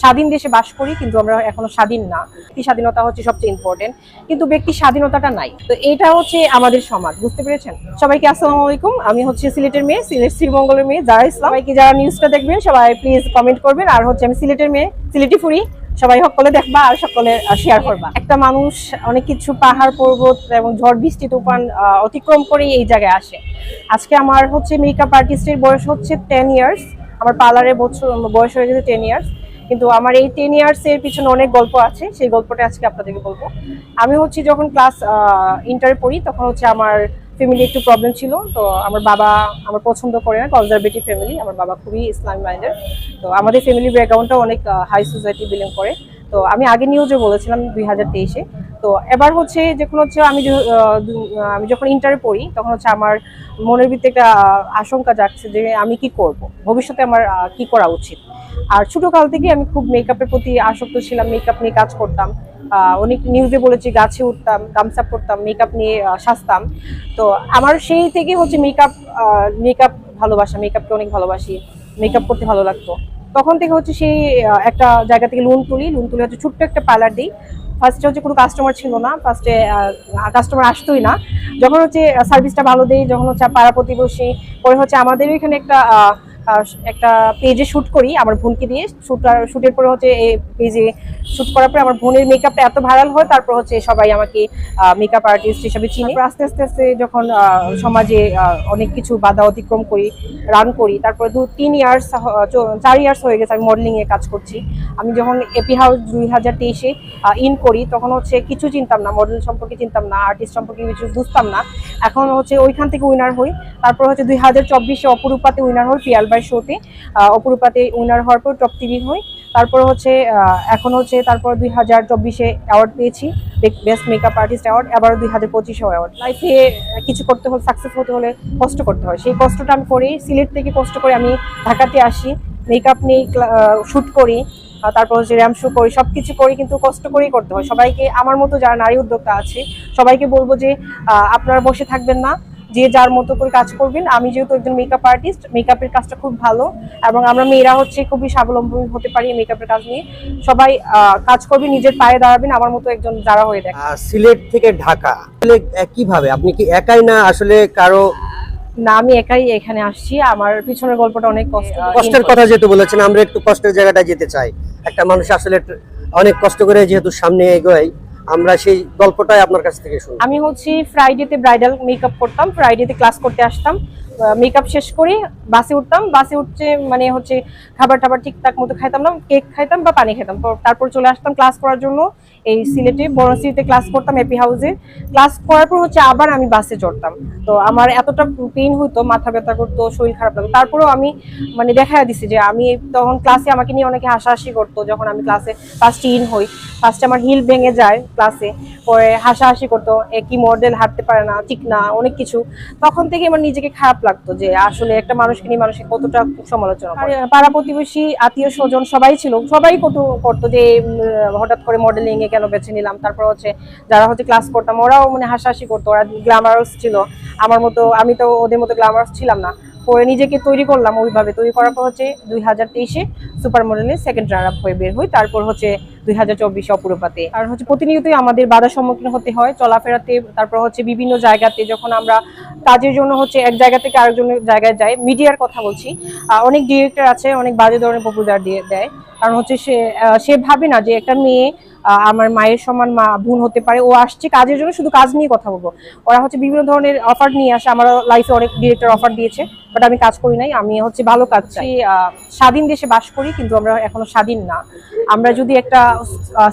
স্বাধীন দেশে বাস করি, কিন্তু আমরা এখনও স্বাধীন না। ব্যক্তি স্বাধীনতা হচ্ছে সবচেয়ে ইম্পর্টেন্ট কিন্তু ব্যক্তি স্বাধীনতাটা নাই। তো এটা হচ্ছে আমাদের সমাজ, বুঝতে পেরেছেন? সবাইকে আসসালামু আলাইকুম। আমি হচ্ছে সিলেটের মেয়ে, সিলেট শ্রীমঙ্গলের মেয়ে, যারা সবাইকে যারা নিউজটা দেখবেন, সবাই প্লিজ কমেন্ট করবেন। আর হচ্ছে আমি সিলেটের মেয়ে সিলেটি ফুরি সবাই সকলে দেখবা আর সকলে শেয়ার করবা। একটা মানুষ, অনেক কিছু পাহাড় পর্বত এবং ঝড় বৃষ্টি, তুফান অতিক্রম করেই এই জায়গায় আসে। আজকে আমার হচ্ছে মেকআপ আর্টিস্টের বয়স হচ্ছে টেন ইয়ার্স আমার পার্লারের বছর, বয়স হয়ে গেছে টেন ইয়ার্স কিন্তু আমার এই টেন ইয়ার্স এর পিছনে অনেক গল্প আছে, সেই গল্পটা আজকে আপনাদেরকে বলব। আমি হচ্ছে যখন ক্লাস ইন্টারে পড়ি, তখন হচ্ছে আমার ফ্যামিলি একটু প্রবলেম ছিল। তো আমার বাবা আমার পছন্দ করে না কনজারভেটিভ ফ্যামিলি আমার বাবা খুবই ইসলাম মাইন্ডের তো আমাদের ফ্যামিলি ব্যাকগ্রাউন্ডটাও অনেক হাই সোসাইটি বিলং করে। তো আমি আগে নিউজে বলেছিলাম দুই হাজার তেইশে। তো এবার হচ্ছে যখন হচ্ছে আমি আমি যখন ইন্টারে পড়ি, তখন হচ্ছে আমার মনের ভিতরে একটা আশঙ্কা জাগছে যে আমি কি করব? ভবিষ্যতে আমার কি করা উচিত? আর ছোটো কাল থেকে আমি খুব মেকআপের প্রতি আসক্ত ছিলাম মেকআপ নিয়ে কাজ করতাম। অনেক নিউজে বলেছি, গাছে উঠতাম, গামছা পরতাম মেকআপ নিয়ে সাজতাম। তো আমার সেই থেকে হচ্ছে মেকআপ মেকআপ ভালোবাসা মেকআপকে অনেক ভালোবাসি মেকআপ করতে ভালো লাগতো। তখন থেকে হচ্ছে সেই একটা জায়গা থেকে লোন তুলি লোন তুলে হচ্ছে ছোট্ট একটা পার্লার দিই। ফার্স্টে হচ্ছে কোনো কাস্টমার ছিল না ফার্স্টে কাস্টমার আসতোই না। যখন হচ্ছে সার্ভিসটা ভালো দেই, যখন হচ্ছে পাড়া প্রতিবেশী, পরে হচ্ছে আমাদের এখানে একটা একটা পেজে শুট করি আমার বোনকে দিয়ে। শুট শুটের পরে হচ্ছে এই পেজে শুট করার পরে আমার বোনের মেকআপটা এত ভাইরাল হয়, তারপর হচ্ছে সবাই আমাকে মেকআপ আর্টিস্ট হিসাবে চিনি। আস্তে আস্তে আস্তে যখন সমাজে অনেক কিছু বাধা অতিক্রম করি রান করি, তারপরে দু, তিন ইয়ার্স চার ইয়ার্স হয়ে গেছে আমি মডেলিং এ কাজ করছি। আমি যখন এপি হাউস দুই হাজার তেইশে ইন করি, তখন হচ্ছে কিছু চিনতাম না মডেল সম্পর্কে চিনতাম না আর্টিস্ট সম্পর্কে কিছু বুঝতাম না। এখন হচ্ছে ওইখান থেকে উইনার হই, তারপর হচ্ছে দুই হাজার চব্বিশে অপরূপাতে উইনার হই পিয়াল বাই শোতে অপরূপাতে উইনার হওয়ার পর টপ টিভি হই। তারপর হচ্ছে এখন হচ্ছে তারপর দুই হাজার চব্বিশে অ্যাওয়ার্ড পেয়েছি বেস্ট মেকআপ আর্টিস্ট অ্যাওয়ার্ড আবার দুই হাজার পঁচিশে অ্যাওয়ার্ড লাইফে কিছু করতে হলে সাকসেস হতে হলে কষ্ট করতে হয়। সেই কষ্টটা আমি করি, সিলেট থেকে কষ্ট করে আমি ঢাকাতে আসি। মেকআপ নিয়ে শ্যুট করি তারপর হচ্ছে র্যাম শো করি সব কিছু করি, কিন্তু কষ্ট করেই করতে হয়। সবাইকে, আমার মতো যারা নারী উদ্যোক্তা আছে, সবাইকে বলব যে আপনারা বসে থাকবেন না। যে যার মতো করে কাজ করবেন। আমি যেহেতু একজন মেকআপ আর্টিস্ট মেকআপের কাজটা খুব ভালো এবং আমরা মেয়েরা হচ্ছে খুবই স্বাবলম্বী হতে পারি মেকআপের কাজ নিয়ে। সবাই কাজ করবে নিজের পায়ে দাঁড়াবেন আমার মতো একজন যারা হয়ে দেখে সিলেট থেকে ঢাকা কীভাবে? আপনি কি একাই না আসলে কারও না আমি একাই এখানে আসছি। আমার পিছনের গল্পটা অনেক কষ্ট কষ্টের কথা যেহেতু বলেছেন আমরা একটু কষ্টের জায়গাটা যেতে চাই। একটা মানুষ আসলে অনেক কষ্ট করে যেহেতু সামনে এগোয়। আমরা সেই গল্পটাই আপনার কাছ থেকে শুনি আমি হচ্ছি ফ্রাইডেতে ব্রাইডাল মেকআপ করতাম ফ্রাইডেতে ক্লাস করতে আসতাম। মেকআপ শেষ করি, বাসে উঠতাম। বাসে উঠছে মানে হচ্ছে খাবার টাবার ঠিকঠাক মতো খাইতাম না কেক খাইতাম বা পানি খাইতাম। তারপর চলে আসতাম ক্লাস করার জন্য এই সিলেটে বনশ্রীতে ক্লাস করতাম এপি হাউসে ক্লাস করার পর হচ্ছে আবার আমি বাসে চড়তাম। তো আমার এতটা পেইন হতো মাথা ব্যথা করতো, শরীর খারাপ লাগতো। তারপরেও আমি মানে দেখা দিছি যে আমি তখন ক্লাসে আমাকে নিয়ে অনেকে হাসাহাসি করতো যখন আমি ক্লাসে ফার্স্টে ইন হই। ফার্স্টে আমার হিল ভেঙে যায় ক্লাসে পরে হাসাহাসি করতো, এ কি মডেল হাঁটতে পারে না, ঠিক না, অনেক কিছু। তখন থেকে আমার নিজেকে খারাপ লাগতো যে আসলে একটা মানুষকে নিয়ে মানুষকে কতটা সমালোচনা পাড়া প্রতিবেশী, আত্মীয় স্বজন সবাই ছিল, সবাই কত করতো যে হঠাৎ করে মডেলিং এ কেন বেছে নিলাম? তারপর হচ্ছে যারা হচ্ছে ক্লাস করতাম, ওরাও মানে হাসাহাসি করতো, ওরা গ্ল্যামারাস ছিল। আমার মতো, আমি তো ওদের মতো গ্ল্যামারাস ছিলাম না। পরে নিজেকে তৈরি করলাম ওইভাবে। তৈরি করার পর হচ্ছে দুই হাজার তেইশে সুপার মডেলে সেকেন্ড রানার আপ হয়ে বের হই। তারপর হচ্ছে দুই হাজার চব্বিশে অপরূপাতে। আর হচ্ছে প্রতিনিয়তই আমাদের বাধার সম্মুখীন হতে হয় চলাফেরাতে। তারপর হচ্ছে বিভিন্ন জায়গাতে যখন আমরা কাজের জন্য হচ্ছে এক জায়গা থেকে আরেকজন জায়গায় যাই, মিডিয়ার কথা বলছি। অনেক ডিরেক্টর আছে, অনেক বাজে ধরনের প্রপোজার দিয়ে দেয়। কারণ হচ্ছে সে সে ভাবে না যে একটা মেয়ে আমার মায়ের সমান মা বোন হতে পারে ও আসছে কাজের জন্য শুধু কাজ নিয়ে কথা বলব। ওরা হচ্ছে বিভিন্ন ধরনের অফার নিয়ে আসে আমার লাইফে অনেক ডিরেক্টর অফার দিয়েছে বাট আমি কাজ করি নাই আমি হচ্ছে ভালো কাজ চাই। স্বাধীন দেশে বাস করি কিন্তু আমরা এখনও স্বাধীন না। আমরা যদি একটা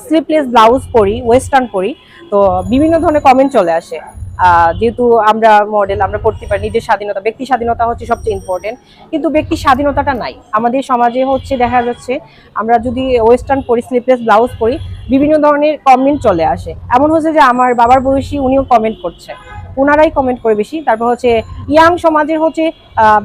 স্লিপলেস ব্লাউজ পরি ওয়েস্টার্ন পরি তো বিভিন্ন ধরনের কমেন্ট চলে আসে। যেহেতু আমরা মডেল আমরা করতে পারি, নিজের স্বাধীনতা, ব্যক্তি স্বাধীনতা হচ্ছে সবচেয়ে ইম্পর্টেন্ট কিন্তু ব্যক্তি স্বাধীনতাটা নাই। আমাদের সমাজে হচ্ছে, দেখা যাচ্ছে, আমরা যদি ওয়েস্টার্ন পরি স্লিপলেস ব্লাউজ পরি, বিভিন্ন ধরনের কমেন্ট চলে আসে। এমন হচ্ছে যে আমার বাবার বয়সী উনিও কমেন্ট করছে। ওনারাই কমেন্ট করে বেশি। তারপর হচ্ছে ইয়াং সমাজের হচ্ছে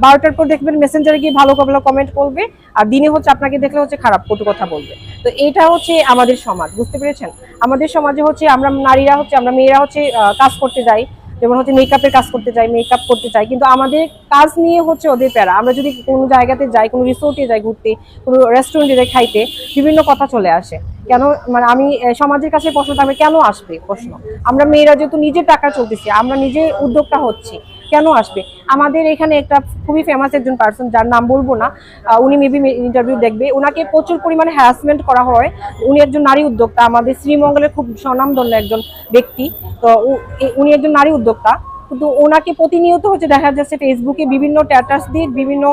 বারোটার পর দেখবেন মেসেঞ্জারে গিয়ে ভালো ভালো কমেন্ট করবে, আর দিনে হচ্ছে আপনাকে দেখলে হচ্ছে খারাপ কটু কথা বলবে। তো এটা হচ্ছে আমাদের সমাজ, বুঝতে পেরেছেন? আমাদের সমাজে হচ্ছে আমরা নারীরা হচ্ছে, আমরা মেয়েরা হচ্ছে কাজ করতে যাই, যেমন হচ্ছে মেকআপের কাজ করতে চাই মেকআপ করতে চাই কিন্তু আমাদের কাজ নিয়ে হচ্ছে ওদের প্যারা। আমরা যদি কোনো জায়গাতে যাই, কোনো রিসোর্টে যাই ঘুরতে, কোনো রেস্টুরেন্টে যাই খাইতে, বিভিন্ন কথা চলে আসে। কেন মানে আমি সমাজের কাছে প্রশ্ন থাকবে, কেন আসবে প্রশ্ন? আমরা মেয়েরা যেহেতু নিজের টাকা চলতেছি, আমরা নিজে উদ্যোক্তা হচ্ছি, কেন আসবে? আমাদের এখানে একটা খুবই ফেমাস একজন পার্সন যার নাম বলব না উনি মেবি ইন্টারভিউ দেখবে ওনাকে প্রচুর পরিমাণে হ্যারাসমেন্ট করা হয়। উনি একজন নারী উদ্যোক্তা, আমাদের শ্রীমঙ্গলের খুব স্বনামধন্য একজন ব্যক্তি, তো উনি একজন নারী উদ্যোক্তা। কিন্তু ওনাকে প্রতিনিয়ত হচ্ছে দেখা যাচ্ছে ফেসবুকে বিভিন্ন ট্যাটাস দিয়ে বিভিন্ন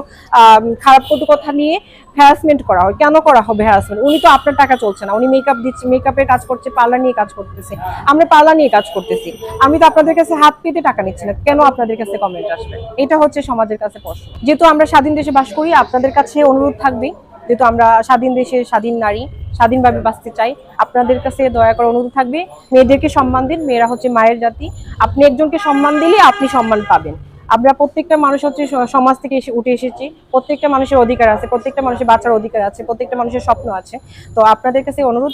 খারাপ কটু কথা নিয়ে হ্যারাসমেন্ট করা হয়। কেন করা হবে হ্যারাসমেন্ট উনি তো আপনার টাকা চলছে না। উনি মেকআপ দিচ্ছে মেকআপের কাজ করছে পার্লার নিয়ে কাজ করতেছে। আমরা পার্লার নিয়ে কাজ করতেছি। আমি তো আপনাদের কাছে হাত পেতে টাকা নিচ্ছি না। কেন আপনাদের কাছে কমেন্ট আসবে? এটা হচ্ছে সমাজের কাছে প্রশ্ন। যেহেতু আমরা স্বাধীন দেশে বাস করি, আপনাদের কাছে অনুরোধ থাকবে যেহেতু আমরা স্বাধীন দেশের স্বাধীন নারী স্বাধীনভাবে বাঁচতে চাই আপনাদের কাছে দয়া করে অনুরোধ থাকবে মেয়েদেরকে সম্মান দিন মেয়েরা হচ্ছে মায়ের জাতি আপনি একজনকে সম্মান দিলে আপনি সম্মান পাবেন। আমরা প্রত্যেকটা মানুষ হচ্ছে সমাজ থেকে এসে উঠে এসেছি প্রত্যেকটা মানুষের অধিকার আছে প্রত্যেকটা মানুষের বাঁচার অধিকার আছে প্রত্যেকটা মানুষের স্বপ্ন আছে। তো আপনাদের কাছে অনুরোধ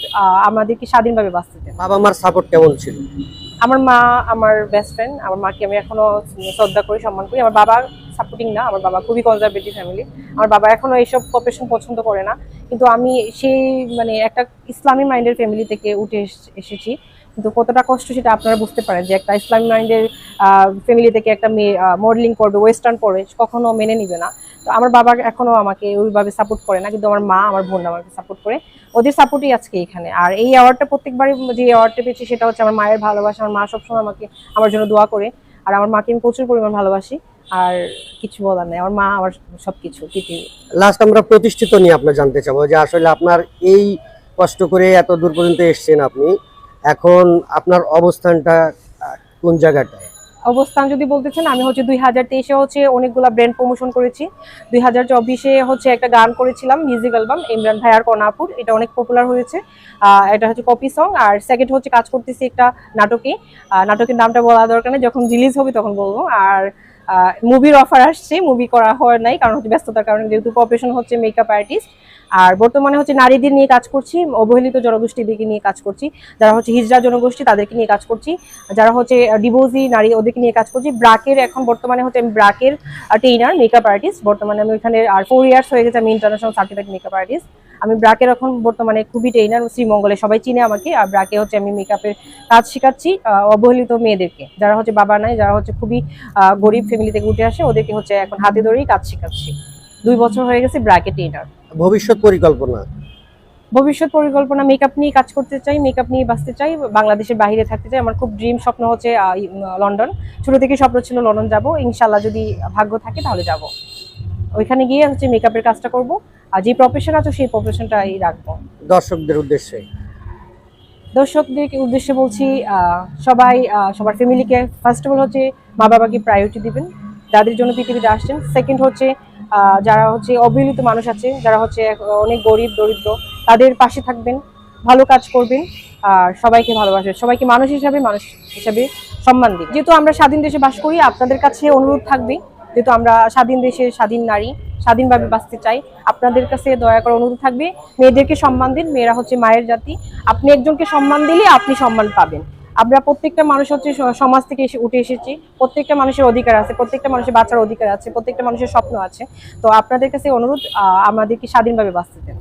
আমাদেরকে স্বাধীনভাবে বাঁচতে বাবা মার সাপোর্ট কেমন ছিল? আমার মা আমার বেস্ট ফ্রেন্ড আমার মাকে আমি এখনও শ্রদ্ধা করি সম্মান করি। আমার বাবা সাপোর্টিং না, আমার বাবা খুবই কনজারভেটিভ ফ্যামিলি আমার বাবা এখনও এইসব প্রফেশন পছন্দ করে না। কিন্তু আমি সেই মানে একটা ইসলামী মাইন্ডের ফ্যামিলি থেকে উঠে এস- এসেছি। কিন্তু কতটা কষ্ট সেটা আপনারা বুঝতে পারেন যে একটা ইসলামী মাইন্ডের ফ্যামিলি থেকে একটা মেয়ে মডেলিং করবে ওয়েস্টার্ন পরে কখনো মেনে নিবে না। তো আমার বাবা এখনও আমাকে ওইভাবে সাপোর্ট করে না, কিন্তু আমার মা, আমার বোন আমাকে সাপোর্ট করে। ওদের সাপোর্টই আজকে এখানে। আর এই অ্যাওয়ার্ডটা প্রত্যেকবারই যে অ্যাওয়ার্ডটা পেয়েছি, সেটা হচ্ছে আমার মায়ের ভালোবাসা। আমার মা সবসময় আমাকে, আমার জন্য দোয়া করে। আর আমার মাকে আমি প্রচুর পরিমাণ ভালোবাসি। আর কিছু বলার নেই। আমার মা আমার সবকিছু পৃথিবী লাস্ট আমরা প্রতিষ্ঠিত নিয়ে আপনার জানতে চাবো যে আসলে আপনার এই কষ্ট করে এত দূর পর্যন্ত এসেছেন আপনি। এখন আপনার অবস্থানটা কোন জায়গাটায়? অবস্থান যদি বলতেছেন আমি হচ্ছে দুই হাজার তেইশে হচ্ছে অনেকগুলা ব্র্যান্ড প্রমোশন করেছি। দুই হাজার চব্বিশে হচ্ছে একটা গান করেছিলাম মিউজিক অ্যালবাম ইমরান ভাইয়ার কনাপুর এটা অনেক পপুলার হয়েছে। এটা হচ্ছে কপি সং আর সেকেন্ড হচ্ছে কাজ করতেছি একটা নাটকে। নাটকের নামটা বলা দরকার নেই যখন রিলিজ হবে তখন বলব। আর মুভির অফার আসছে মুভি করা হয় নাই, কারণ হচ্ছে ব্যস্ততার কারণে যেহেতু প্রফেশন হচ্ছে মেকআপ আর্টিস্ট আর বর্তমানে হচ্ছে নারীদের নিয়ে কাজ করছি, অবহেলিত জনগোষ্ঠীদেরকে নিয়ে কাজ করছি। যারা হচ্ছে হিজড়া জনগোষ্ঠী, তাদেরকে নিয়ে কাজ করছি। যারা হচ্ছে ডিভোর্সি নারী, ওদেরকে নিয়ে কাজ করছি। ব্রাকের এখন বর্তমানে হচ্ছে আমি ব্রাকের ট্রেনার মেকআপ আর্টিস্ট বর্তমানে আমি ওইখানে আর ফোর ইয়ার্স হয়ে গেছে আমি ইন্টারন্যাশনাল সার্টিফিকেট মেকআপ আর্টিস্ট আমি ব্রাকের এখন বর্তমানে খুবই ট্রেনার শ্রীমঙ্গলে সবাই চিনে আমাকে। আর ব্রাকে হচ্ছে আমি মেকআপের কাজ শেখাচ্ছি অবহেলিত মেয়েদেরকে। যারা হচ্ছে বাবা নাই যারা হচ্ছে খুবই গরিব ফ্যামিলি থেকে উঠে আসে ওদেরকে হচ্ছে এখন হাতে ধরেই কাজ শেখাচ্ছি। দুই বছর হয়ে গেছে ব্রাকে ট্রেনার ভবিষ্যৎ পরিকল্পনা? ভবিষ্যৎ পরিকল্পনা মেকআপ নিয়ে কাজ করতে চাই মেকআপ নিয়ে বাঁচতে চাই বাংলাদেশের বাইরে থাকতে চাই। আমার খুব ড্রিম স্বপ্ন হচ্ছে লন্ডন। ছোট থেকে স্বপ্ন ছিল লন্ডন যাব। ইনশাল্লাহ যদি ভাগ্য থাকে তাহলে যাব। ওইখানে গিয়ে হচ্ছে মেকআপের কাজটা করব। আর যে প্রফেশন আছে সেই প্রফেশনটাই রাখব। দর্শকদের উদ্দেশ্যে। দর্শকদেরকে উদ্দেশ্যে বলছি সবাই সবার ফ্যামিলিকে ফার্স্ট অফ অল হচ্ছে মা বাবাকে প্রায়োরিটি দিবেন। যাদের জন্য পৃথিবীতে আসছেন। সেকেন্ড হচ্ছে যারা হচ্ছে অবহেলিত মানুষ আছে যারা হচ্ছে অনেক গরিব দরিদ্র তাদের পাশে থাকবেন ভালো কাজ করবেন আর সবাইকে ভালোবাসবেন। সবাইকে মানুষ হিসাবে মানুষ হিসাবে সম্মান দিন যেহেতু আমরা স্বাধীন দেশে বাস করি আপনাদের কাছে অনুরোধ থাকবে যেহেতু আমরা স্বাধীন দেশের স্বাধীন নারী, স্বাধীনভাবে বাঁচতে চাই, আপনাদের কাছে দয়া করে অনুরোধ থাকবে, মেয়েদেরকে সম্মান দিন, মেয়েরা হচ্ছে মায়ের জাতি, আপনি একজনকে সম্মান দিলে আপনি সম্মান পাবেন। আমরা প্রত্যেকটা মানুষ হচ্ছে সমাজ থেকে এসে, উঠে এসেছি, প্রত্যেকটা মানুষের অধিকার আছে, প্রত্যেকটা মানুষের বাঁচার অধিকার আছে, প্রত্যেকটা মানুষের স্বপ্ন আছে। তো আপনাদের কাছে অনুরোধ আমাদেরকে স্বাধীনভাবে বাঁচতে দেন।